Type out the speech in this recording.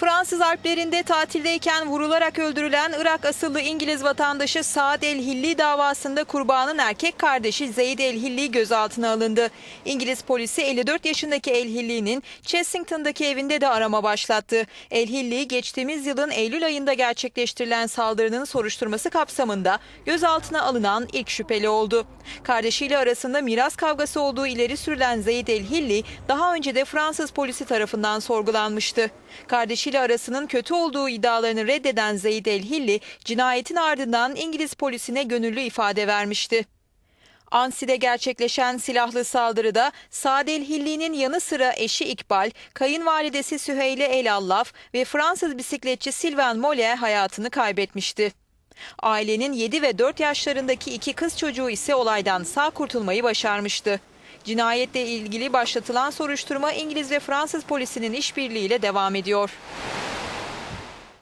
Fransız Alplerinde tatildeyken vurularak öldürülen Irak asıllı İngiliz vatandaşı Saad El Hilli davasında kurbanın erkek kardeşi Zeyd El Hilli gözaltına alındı. İngiliz polisi 54 yaşındaki El Hilli'nin Chessington'daki evinde de arama başlattı. El Hilli geçtiğimiz yılın Eylül ayında gerçekleştirilen saldırının soruşturması kapsamında gözaltına alınan ilk şüpheli oldu. Kardeşiyle arasında miras kavgası olduğu ileri sürülen Zeyd El Hilli daha önce de Fransız polisi tarafından sorgulanmıştı. Kardeşiyle arasının kötü olduğu iddialarını reddeden Zeyd El Hilli cinayetin ardından İngiliz polisine gönüllü ifade vermişti. Ansi'de gerçekleşen silahlı saldırıda Sadel Hilli'nin yanı sıra eşi İkbal, kayınvalidesi Süheyle El Allaf ve Fransız bisikletçi Sylvain Moller hayatını kaybetmişti. Ailenin 7 ve 4 yaşlarındaki iki kız çocuğu ise olaydan sağ kurtulmayı başarmıştı. Cinayetle ilgili başlatılan soruşturma İngiliz ve Fransız polisinin işbirliğiyle devam ediyor.